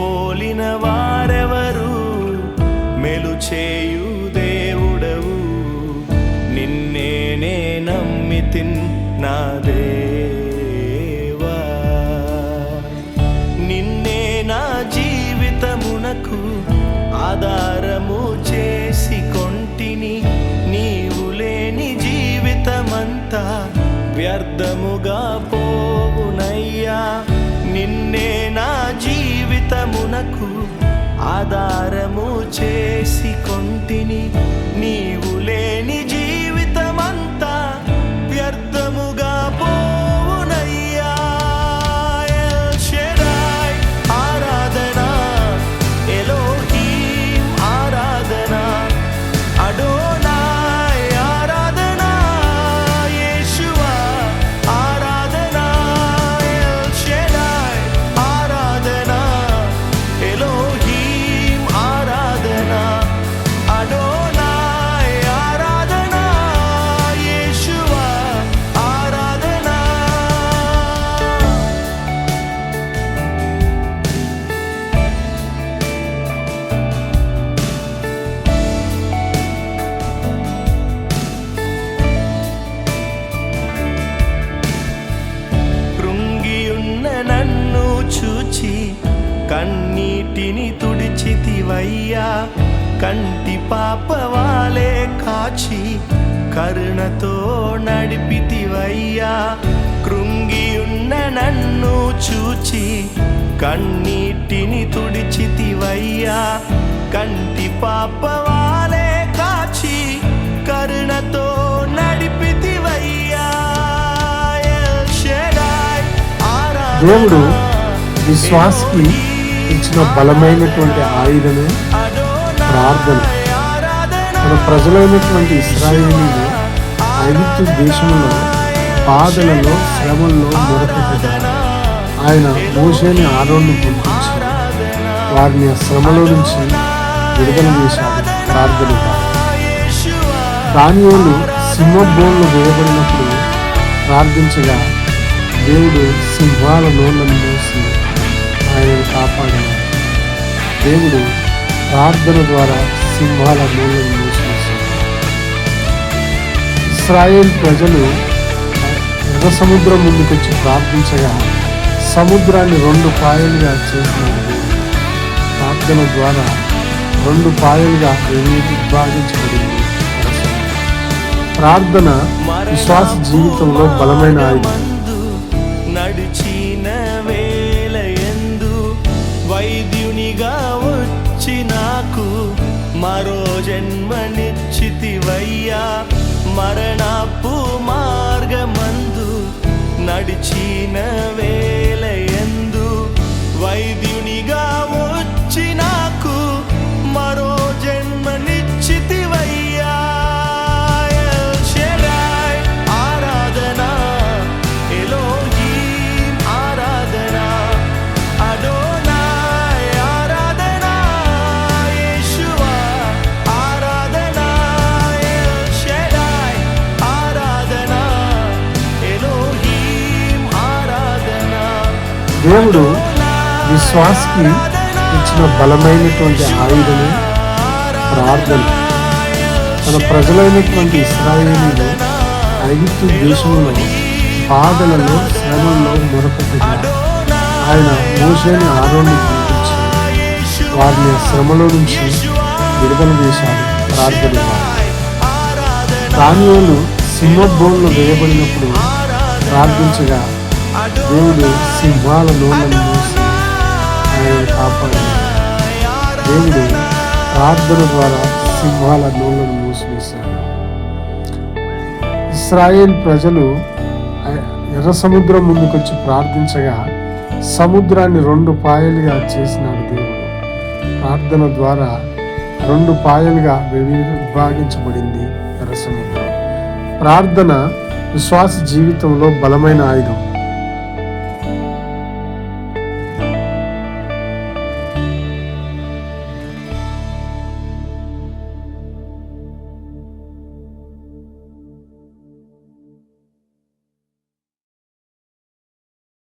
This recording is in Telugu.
పోలిన వారెవరు? మెలు చేయు దేవుడవు. నిన్నేనే నమ్మితిన్ నా దేవా. నిన్నే నా జీవితమునకు ఆధారము చేసి కొంటిని నీవు లేని జీవితమంతా వ్యర్థముగా పో నాకు ఆధారము చేసి కొంటిని నీవు లేని కన్నీటిని తుడిచితివయ్యా. కంటి పాపవాలే కాచి కరుణతో నడిపితివయ్యా. కృంగియున్న నన్ను చూచి కన్నీటిని తుడిచితివయ్యా. కంటి పాపవాలే కాచి కరుణతో నడిపితివయ్యా. దేవుడు విశ్వాసకి ఇచ్చిన బలమైనటువంటి ఆయుధమే ప్రార్థన. మన ప్రజలైనటువంటి ఇస్రాయేలీలు ఐగుప్తు దేశంలో బాధలలో శ్రమల్లో మొరపెట్టారు ఆయన మోసేని ఆరోగ్యం పంపించి వారిని ఆ శ్రమలో నుంచి విడుదల చేశాడు. ప్రార్థన ద్వారా. దానియోలు సింహబోన్లు వేయబడినప్పుడు ప్రార్థించగా దేవుడు సింహాల నోళ్ళను మూసి కాపాడినాడు దేవుడు ప్రార్థన ద్వారా సింహాల మూలను మూసివేశాడు ఇస్రాయేల్ ప్రజలు ఎర్ర సముద్రం ముందుకొచ్చి ప్రార్థించగా సముద్రాన్ని రెండు పాయలుగా చేసినాడు ప్రార్థన ద్వారా రెండు పాయలుగా విభాగించబడింది ప్రార్థన విశ్వాస జీవితంలో బలమైన ఆయుధం వైద్యునిగా వచ్చి నాకు మరో జన్మనిచ్చితివయ్యా. మరణపు మార్గమందు నడిచినవే దేవుడు విశ్వాసకి ఇచ్చిన బలమైనటువంటి ఆయుధము ప్రార్థన తన ప్రజలైనటువంటి ఇస్రాయేలీలు ఐగుప్తు దేశంలో బాధలలో శ్రమంలో మొరపెట్టగా ఆయన మోసేని ఆరోగ్యం పంపించి వారిని శ్రమలో నుంచి విడుదల చేశాడు ప్రార్థన ద్వారా. దానియోలు సింహబోన్లు వేయబడినప్పుడు ప్రార్థించగా దేవుడు సింహాల నోళ్ళను మూసి ఆయన దేవుడు ప్రార్థన ద్వారా సింహాల నోళ్ళను మూసివేశాడు. ఇస్రాయేల్ ప్రజలు ఎర్ర సముద్రం ముందుకొచ్చి ప్రార్థించగా సముద్రాన్ని రెండు పాయలుగా చేసినాడు దేవుడు. ప్రార్థన ద్వారా రెండు పాయలుగా విభాగించబడింది ఎర్ర సముద్రం. ప్రార్థన విశ్వాస జీవితంలో బలమైన ఆయుధం.